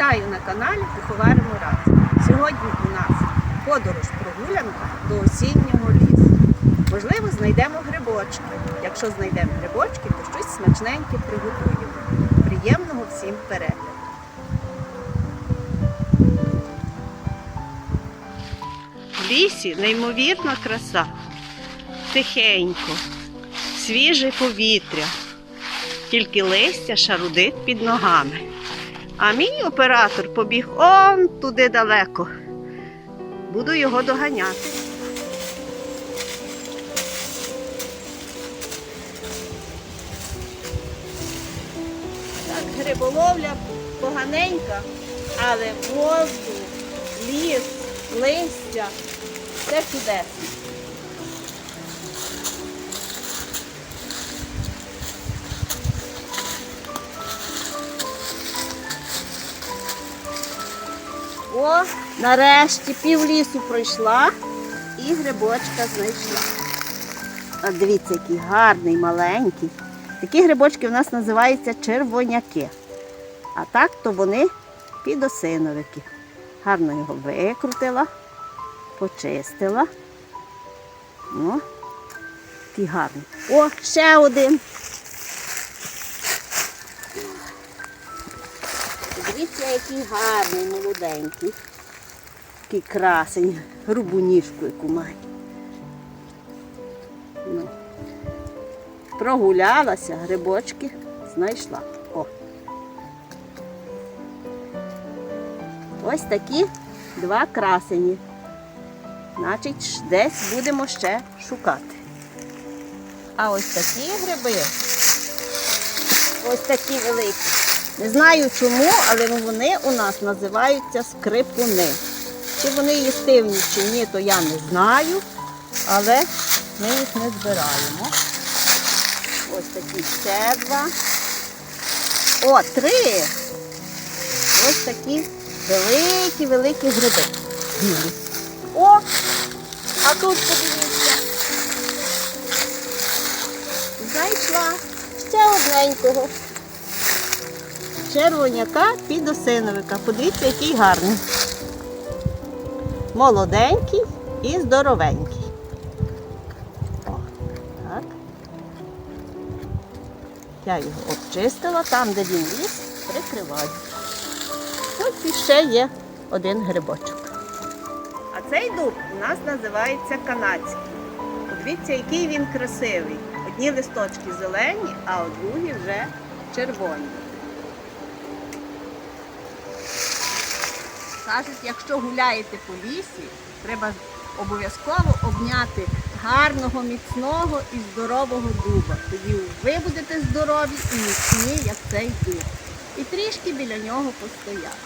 Вітаю на каналі Пуховаримо разом. Сьогодні у нас подорож прогулянка до осіннього лісу. Можливо, знайдемо грибочки. Якщо знайдемо грибочки, то щось смачненьке приготуємо. Приємного всім перегляду! В лісі неймовірна краса. Тихенько, свіже повітря, тільки листя шарудить під ногами. А мій оператор побіг он туди далеко. Буду його доганяти. Так, гриболовля поганенька, але воздух, ліс, листя все чудесно. О, нарешті пів лісу пройшла і грибочка знайшла. А дивіться, який гарний, маленький. Такі грибочки у нас називаються червоняки. А так то вони підосиновики. Гарно його викрутила, почистила. Ну, такий гарний. О, ще один. Який гарний, молоденький. Такий красень, грубу ніжку, яку має. Ну. Прогулялася, грибочки знайшла. О. Ось такі два красені. Значить, десь будемо ще шукати. А ось такі гриби, ось такі великі. Не знаю чому, але вони у нас називаються скрипуни. Чи вони їстивні, чи ні, то я не знаю, але ми їх не збираємо. Ось такі ще два. О, три. Ось такі великі-великі гриби. О! А тут подивіться. Знайшла ще одненького червоняка підосиновика. Подивіться, який гарний. Молоденький і здоровенький. О, так. Я його обчистила, там, де він ліс, прикриваю. Ось іще є один грибочок. А цей дуб у нас називається канадський. Подивіться, який він красивий. Одні листочки зелені, а другі вже червоні. Кажуть, якщо гуляєте по лісі, треба обов'язково обняти гарного, міцного і здорового дуба. Тоді ви будете здорові і міцні, як цей дуб. І трішки біля нього постояти.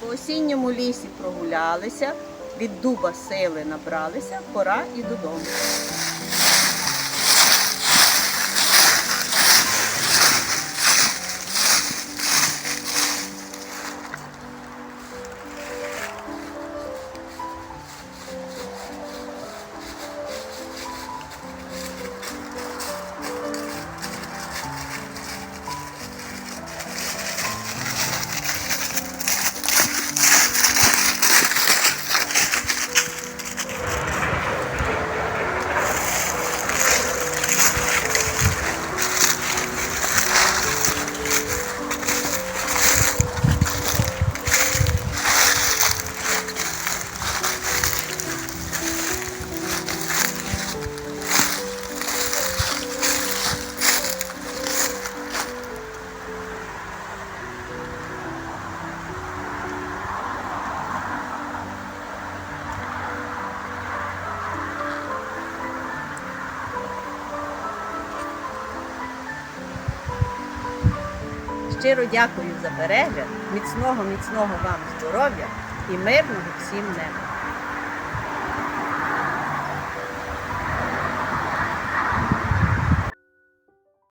По осінньому лісі прогулялися, від дуба сили набралися, пора і додому. Щиро дякую за перегляд, міцного, міцного вам здоров'я і мирного всім неба.